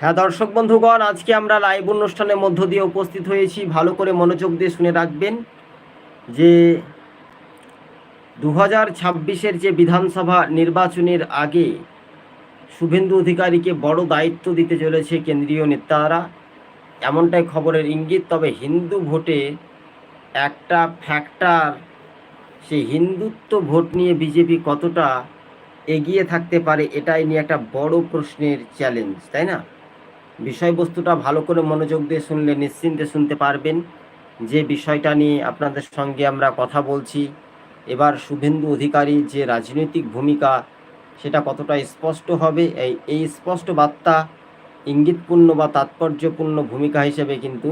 হ্যাঁ দর্শক বন্ধুগণ, আজকে আমরা লাইভ অনুষ্ঠানের মধ্য দিয়ে উপস্থিত হয়েছি। ভালো করে মনোযোগ দিয়ে শুনে রাখবেন যে দু হাজার ছাব্বিশের যে বিধানসভা নির্বাচনের আগে শুভেন্দু অধিকারীকে বড় দায়িত্ব দিতে চলেছে কেন্দ্রীয় নেতারা। এমনটাই খবরের ইঙ্গিত, তবে হিন্দু ভোটে একটা ফ্যাক্টর সেই হিন্দুত্ব ভোট নিয়ে বিজেপি কতটা এগিয়ে থাকতে পারে, এটাই নিয়ে একটা বড় প্রশ্নের চ্যালেঞ্জ তাই না? বিষয়বস্তুটা ভালো করে মনোযোগ দিয়ে শুনলে নিশ্চিন্তে শুনতে পারবেন। যে বিষয়টা নিয়ে আপনাদের সঙ্গে আমরা কথা বলছি, এবার শুভেন্দু অধিকারী যে রাজনৈতিক ভূমিকা, সেটা কতটা স্পষ্ট হবে? এই এই স্পষ্ট বার্তা ইঙ্গিতপূর্ণ বা তাৎপর্যপূর্ণ ভূমিকা হিসেবে কিন্তু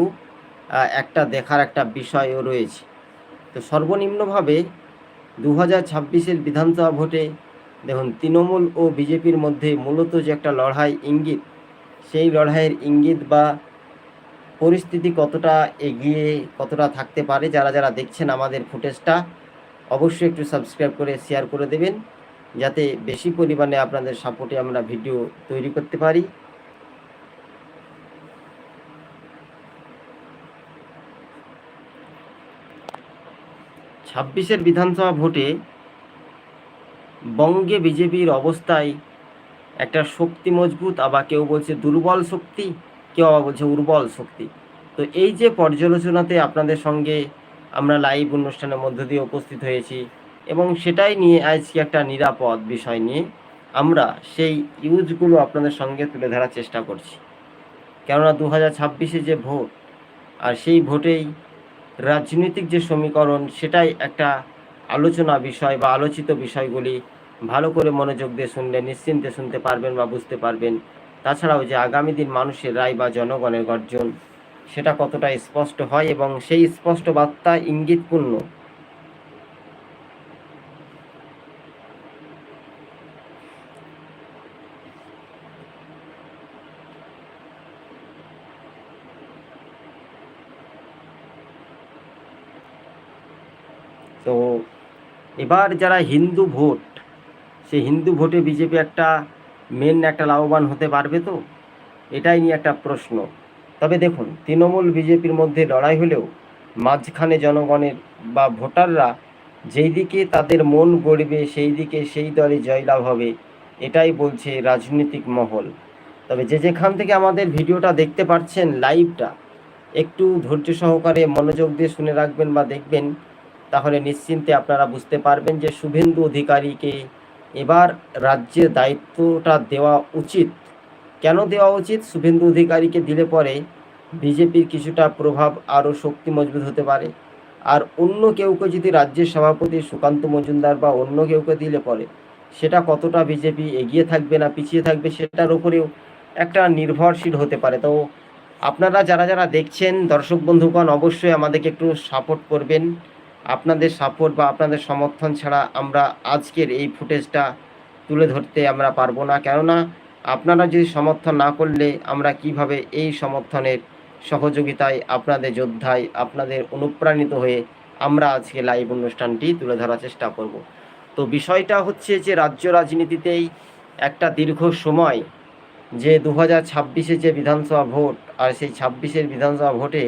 একটা দেখার একটা বিষয়ও রয়েছে। তো সর্বনিম্নভাবে দু হাজার ছাব্বিশের বিধানসভা ভোটে, দেখুন, তৃণমূল ও বিজেপির মধ্যে মূলত যে একটা লড়াই ইঙ্গিত সেই লড়াইয়ের ইঙ্গিত বা পরিস্থিতি কতটা এগিয়ে, কতটা থাকতে পারে, যারা যারা দেখছেন আমাদের ফুটেজটা, অবশ্যই একটু সাবস্ক্রাইব করে শেয়ার করে দেবেন, যাতে বেশি পরিমাণে আপনাদের সাপোর্টে আমরা ভিডিও তৈরি করতে পারি। ছাব্বিশের বিধানসভা ভোটে বঙ্গে বিজেপির অবস্থায় একটা শক্তি মজবুত, আবার কেউ বলছে দুর্বল শক্তি, কেউ আবার বলছে উর্বল শক্তি। তো এই যে পর্যালোচনাতে আপনাদের সঙ্গে আমরা লাইভ অনুষ্ঠানের মধ্য দিয়ে উপস্থিত হয়েছি, এবং সেটাই নিয়ে আজকে একটা নিরাপদ বিষয় নিয়ে আমরা সেই ইউজগুলো আপনাদের সঙ্গে তুলে ধরার চেষ্টা করছি। কেননা দু হাজার ছাব্বিশে যে ভোট, আর সেই ভোটেই রাজনৈতিক যে সমীকরণ, সেটাই একটা আলোচনা বিষয় বা আলোচিত বিষয়গুলি ভালো করে মনোযোগ দিয়ে শুনলে নিশ্চিন্তে শুনতে পারবেন বা বুঝতে পারবেন। তাছাড়াও যে আগামী দিন মানুষের রায় বা জনগণের গর্জন, সেটা কতটা স্পষ্ট হয় এবং সেই স্পষ্ট বার্তা ইঙ্গিতপূর্ণ? তো এবার যারা হিন্দু ভোট সেই হিন্দু ভোটে বিজেপি একটা মেন একটা লাভবান হতে পারবে তো? এটাই নিয়ে একটা প্রশ্ন। তবে দেখুন, তৃণমূল বিজেপির মধ্যে লড়াই হলেও মাঝখানে জনগণের বা ভোটাররা যেই দিকে তাদের মন গড়বে, সেই দিকে সেই দলে জয়লাভ হবে, এটাই বলছে রাজনৈতিক মহল। তবে যে যেখান থেকে আমাদের ভিডিওটা দেখতে পাচ্ছেন, লাইভটা, একটু ধৈর্য সহকারে মনোযোগ দিয়ে শুনে রাখবেন বা দেখবেন, তাহলে নিশ্চিন্তে আপনারা বুঝতে পারবেন যে শুভেন্দু অধিকারীকে এবার রাজ্যের দায়িত্বটা দেওয়া উচিত। কেন দেওয়া উচিত? শুভেন্দু অধিকারীকে দিলে পরে বিজেপির কিছুটা প্রভাব আরও শক্তি মজবুত হতে পারে। আর অন্য কেউকে যদি রাজ্যের সভাপতি সুকান্ত মজুমদার বা অন্য কেউকে দিলে পরে, সেটা কতটা বিজেপি এগিয়ে থাকবে না পিছিয়ে থাকবে সেটার উপরেও একটা নির্ভরশীল হতে পারে। তো আপনারা যারা যারা দেখছেন, দর্শক বন্ধুগণ, অবশ্যই আমাদেরকে একটু সাপোর্ট করবেন। আপনাদের সাপোর্ট বা আপনাদের সমর্থন ছাড়া আমরা আজকের এই ফুটেজটা তুলে ধরতে আমরা পারব না। কেননা আপনারা যদি সমর্থন না করলে আমরা কীভাবে এই সমর্থনের সহযোগিতায় আপনাদের যোদ্ধায় আপনাদের অনুপ্রাণিত হয়ে আমরা আজকে লাইভ অনুষ্ঠানটি তুলে ধরার চেষ্টা করব। তো বিষয়টা হচ্ছে যে রাজ্য রাজনীতিতেই একটা দীর্ঘ সময় যে দু হাজার যে বিধানসভা ভোট আর সেই ছাব্বিশের বিধানসভা ভোটে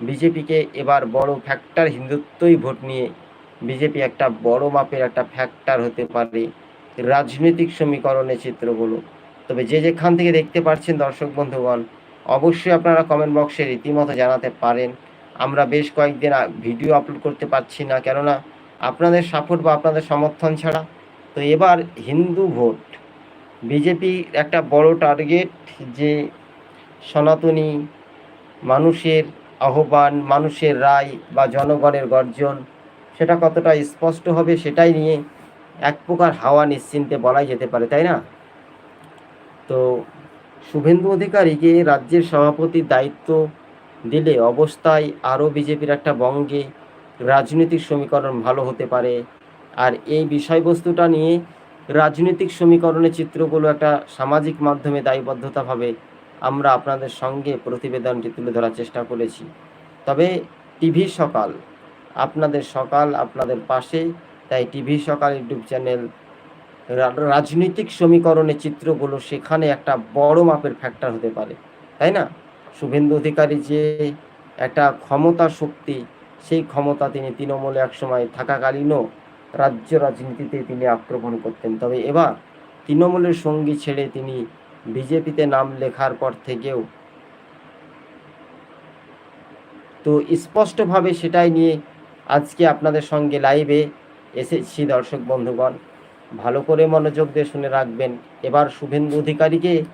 বিজেপিকে এবার বড় ফ্যাক্টর হিন্দুত্বই ভোট নিয়ে বিজেপি একটা বড় মাপের একটা ফ্যাক্টর হতে পারে রাজনৈতিক সমীকরণের চিত্রগুলো তবে যে যেখান থেকে দেখতে পাচ্ছেন দর্শক বন্ধুগণ, অবশ্যই আপনারা কমেন্ট বক্সে রীতিমতো জানাতে পারেন। আমরা বেশ কয়েকদিন ভিডিও আপলোড করতে পারছি না, কেননা আপনাদের সাপোর্ট বা আপনাদের সমর্থন ছাড়া। তো এবার হিন্দু ভোট। বিজেপি একটা বড় টার্গেট যে সনাতনী মানুষের আহ্বান, মানুষের রায় বা জনগণের গর্জন, সেটা কতটা স্পষ্ট হবে সেটাই নিয়ে এক প্রকার হাওয়া নিশ্চিন্তে বলাই যেতে পারে, তাই না? তো শুভেন্দু অধিকারীকে রাজ্যের সভাপতির দায়িত্ব দিলে অবস্থায় আরও বিজেপির একটা বঙ্গে রাজনৈতিক সমীকরণ ভালো হতে পারে। আর এই বিষয়বস্তুটা নিয়ে রাজনৈতিক সমীকরণের চিত্রগুলো একটা সামাজিক মাধ্যমে দায়বদ্ধতাভাবে আমরা আপনাদের সঙ্গে প্রতিবেদনটি তুলে ধরার চেষ্টা করেছি। তবে টিভি সকাল, আপনাদের সকাল আপনাদের পাশে, তাই টিভি সকাল ইউটিউব চ্যানেল রাজনৈতিক সমীকরণের চিত্রগুলো সেখানে একটা বড় মাপের ফ্যাক্টর হতে পারে, তাই না? শুভেন্দু অধিকারী যে একটা ক্ষমতা শক্তি, সেই ক্ষমতা তিনি তৃণমূলে একসময় থাকাকালীনও রাজ্য রাজনীতিতে তিনি আক্রমণ করতেন। তবে এবার তৃণমূলের সঙ্গী ছেড়ে তিনি বিজেপিতে নাম লেখার পর থেকেও। তো স্পষ্টভাবে সেটাই নিয়ে আজকে আপনাদের সঙ্গে লাইভে এসেছি দর্শক বন্ধুগণ। ভালো করে মনোযোগ দিয়ে শুনে রাখবেন। এবার শুভেন্দু অধিকারীকে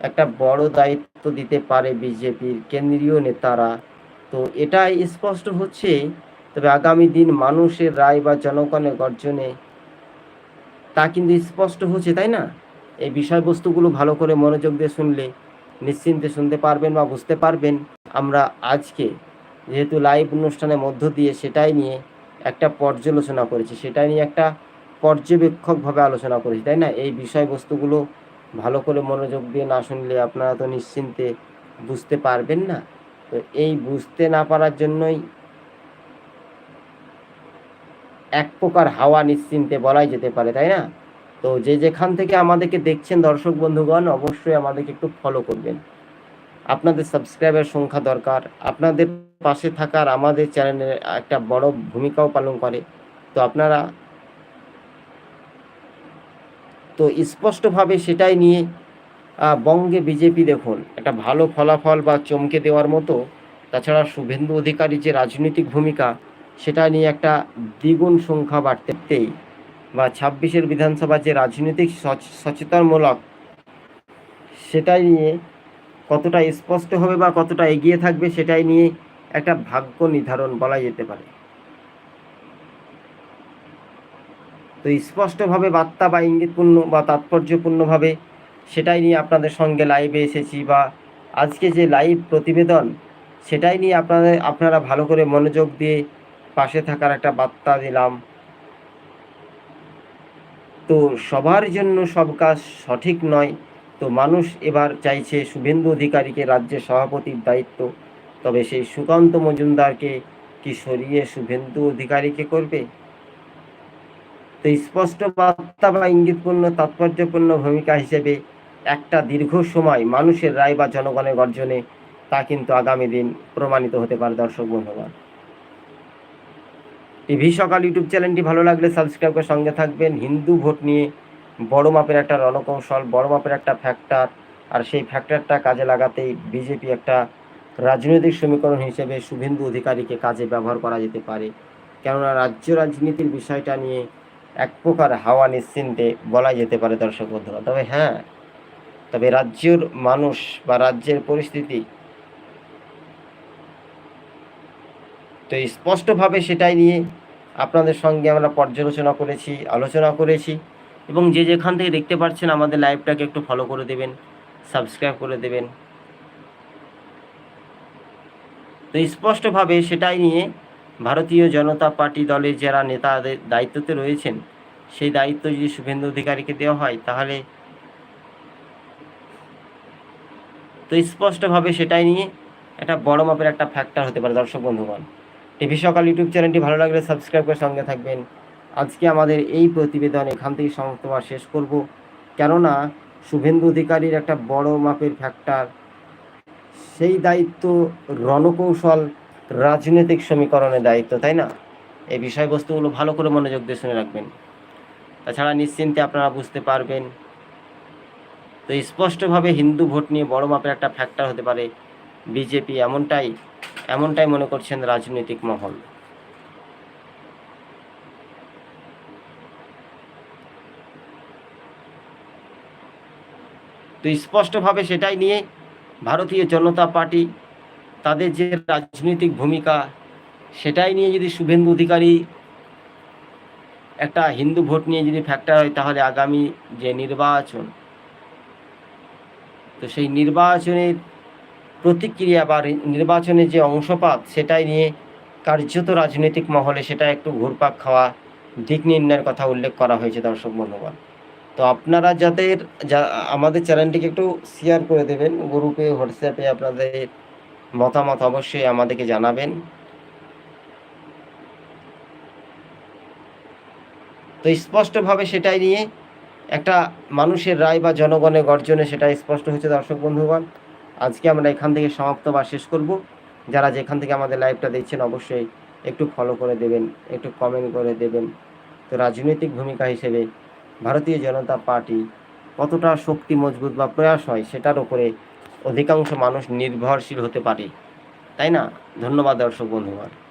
একটা বড় দায়িত্ব দিতে পারে বিজেপির কেন্দ্রীয় নেতারা। তো এটাই স্পষ্ট হচ্ছে, তবে আগামী দিন মানুষের রায় বা জনগণের গর্জনে তা কিন্তু স্পষ্ট হচ্ছে, তাই না? এই বিষয়বস্তুগুলো ভালো করে মনোযোগ দিয়ে শুনলে নিশ্চিন্তে শুনতে পারবেন বা বুঝতে পারবেন। আমরা আজকে যেহেতু লাইভ অনুষ্ঠানের মধ্য দিয়ে সেটাই নিয়ে একটা পর্যালোচনা করেছি। সেটাই নিয়ে একটা পর্যবেক্ষকভাবে আলোচনা করেছি, তাই না? এই বিষয়বস্তুগুলো ভালো করে মনোযোগ দিয়ে না শুনলে আপনারা তো নিশ্চিন্তে বুঝতে পারবেন না। তো এই বুঝতে না পারার জন্যই এক প্রকার হাওয়া নিশ্চিন্তে বলাই যেতে পারে, তাই না? তো যে যেখান থেকে আমাদেরকে দেখছেন দর্শক বন্ধুগণ, অবশ্যই আমাদেরকে একটু ফলো করবেন। আপনাদের সাবস্ক্রাইবার সংখ্যা দরকার। আপনাদের পাশে থাকার আমাদের চ্যানেলে একটা বড় ভূমিকাও পালন করে। তো আপনারা তো স্পষ্টভাবে সেটাই নিয়ে বঙ্গে বিজেপি দেখুন। একটা ভালো ফলাফল বা চমকে দেওয়ার মতো। তাছাড়া শুভেন্দু অধিকারী যে রাজনৈতিক ভূমিকা, সেটা নিয়ে একটা দ্বিগুণ সংখ্যা বাড়তেই বা ছাব্বিশের বিধানসভা যে রাজনৈতিক সচ- সচেতনমূলক, সেটাই নিয়ে কতটা স্পষ্ট হবে বা কতটা এগিয়ে থাকবে সেটাই নিয়ে একটা ভাগ্য নির্ধারণ বলা যেতে পারে। তো স্পষ্টভাবে বার্তা বা ইঙ্গিতপূর্ণ বা তাৎপর্যপূর্ণভাবে সেটাই নিয়ে আপনাদের সঙ্গে লাইভে এসেছি বা আজকে যে লাইভ প্রতিবেদন, সেটাই নিয়ে আপনাদের আপনারা ভালো করে মনোযোগ দিয়ে পাশে থাকার একটা বার্তা দিলাম। তো সবার জন্য সব কাজ সঠিক নয়। তো মানুষ এবার চাইছে শুভেন্দু অধিকারীকে রাজ্যের সভাপতির দায়িত্ব। তবে সেই সুকান্ত মজুমদারকে কি সরিয়ে শুভেন্দু অধিকারীকে করবে? তো স্পষ্ট বার্তা বা ইঙ্গিতপূর্ণ তাৎপর্যপূর্ণ ভূমিকা হিসেবে একটা দীর্ঘ সময় মানুষের রায় বা জনগণের গর্জনে তা কিন্তু আগামী দিন প্রমাণিত হতে পারে, দর্শক বন্ধুগণ। টিভি সকাল ইউটিউব চ্যানেলটি ভালো লাগলে সাবস্ক্রাইব করে সঙ্গে থাকবেন। হিন্দু ভোট নিয়ে বড় মাপের একটা রণকৌশল, বড় মাপের একটা ফ্যাক্টর আর সেই ফ্যাক্টরটা কাজে লাগাতেই বিজেপি একটা রাজনৈতিক সমীকরণ হিসেবে শুভেন্দু অধিকারীকে কাজে ব্যবহার করা যেতে পারে। কেননা রাজ্য রাজনীতির বিষয়টা নিয়ে এক প্রকার হাওয়া নিশ্চিন্তে বলা যেতে পারে দর্শক বন্ধুরা। তবে হ্যাঁ তবে রাজ্যের মানুষ বা রাজ্যের পরিস্থিতি তো স্পষ্টভাবে সেটাই নিয়ে আপনাদের সঙ্গে আমরা পর্যালোচনা করেছি, আলোচনা করেছি এবং যে যেখান থেকে দেখতে পাচ্ছেন আমাদের লাইভটাকে একটু ফলো করে দেবেন সাবস্ক্রাইব করে দেবেন। তো স্পষ্টভাবে সেটাই নিয়ে ভারতীয় জনতা পার্টি দলের যারা নেতাদের দায়িত্বতে রয়েছেন, সেই দায়িত্ব যদি শুভেন্দু অধিকারীকে দেওয়া হয় তাহলে তো স্পষ্টভাবে সেটাই নিয়ে একটা বড় মাপের একটা ফ্যাক্টর হতে পারে, দর্শক বন্ধুগণ। টিভি সকাল ইউটিউব চ্যানেলটি ভালো লাগলে সাবস্ক্রাইব করে সঙ্গে থাকবেন। আজকে আমাদের এই প্রতিবেদন এখান থেকে সমাপ্তবার শেষ করব। কেননা শুভেন্দু অধিকারীর একটা বড় মাপের ফ্যাক্টর সেই দায়িত্ব রণকৌশল রাজনৈতিক সমীকরণের দায়িত্ব, তাই না? এই বিষয়বস্তুগুলো ভালো করে মনোযোগ দিয়ে শুনে রাখবেন। তাছাড়া নিশ্চিন্তে আপনারা বুঝতে পারবেন, তো স্পষ্টভাবে হিন্দু ভোট নিয়ে বড় মাপের একটা ফ্যাক্টর হতে পারে। বিজেপি এমনটাই এমনটাই মনে করছেন রাজনৈতিক মহল। তো স্পষ্টভাবে সেটাই নিয়ে ভারতীয় জনতা পার্টি তাদের যে রাজনৈতিক ভূমিকা, সেটাই নিয়ে যদি শুভেন্দু অধিকারী একটা হিন্দু ভোট নিয়ে যদি ফ্যাক্টর হয়, তাহলে আগামী যে নির্বাচন, তো সেই নির্বাচনের প্রতিক্রিয়া বা নির্বাচনে যে অংশপাত, সেটাই নিয়ে কার্যত রাজনৈতিক মহলে সেটা একটু ঘুরপাক খাওয়া দিক নির্ণয়ের কথা উল্লেখ করা হয়েছে দর্শক বন্ধুগণ। তো আপনারা যাদের, যা, আমাদের চ্যানেলটিকে একটু শেয়ার করে দেবেন গ্রুপে হোয়াটসঅ্যাপে আপনাদের মতামত অবশ্যই আমাদেরকে জানাবেন। তো স্পষ্টভাবে সেটাই নিয়ে একটা মানুষের রায় বা জনগণের গর্জনে সেটা স্পষ্ট হচ্ছে দর্শক বন্ধুগণ। আজকে আমরা এখান থেকে সমাপ্ত বা শেষ করব। যারা যেখান থেকে আমাদের লাইভটা দেখছেন, অবশ্যই একটু ফলো করে দেবেন, একটু কমেন্ট করে দেবেন। তো রাজনৈতিক ভূমিকা হিসেবে ভারতীয় জনতা পার্টি কতটা শক্তি মজবুত বা প্রয়াস হয়, সেটার উপরে অধিকাংশ মানুষ নির্ভরশীল হতে পারে। তাই না? ধন্যবাদ দর্শক বন্ধুগণ।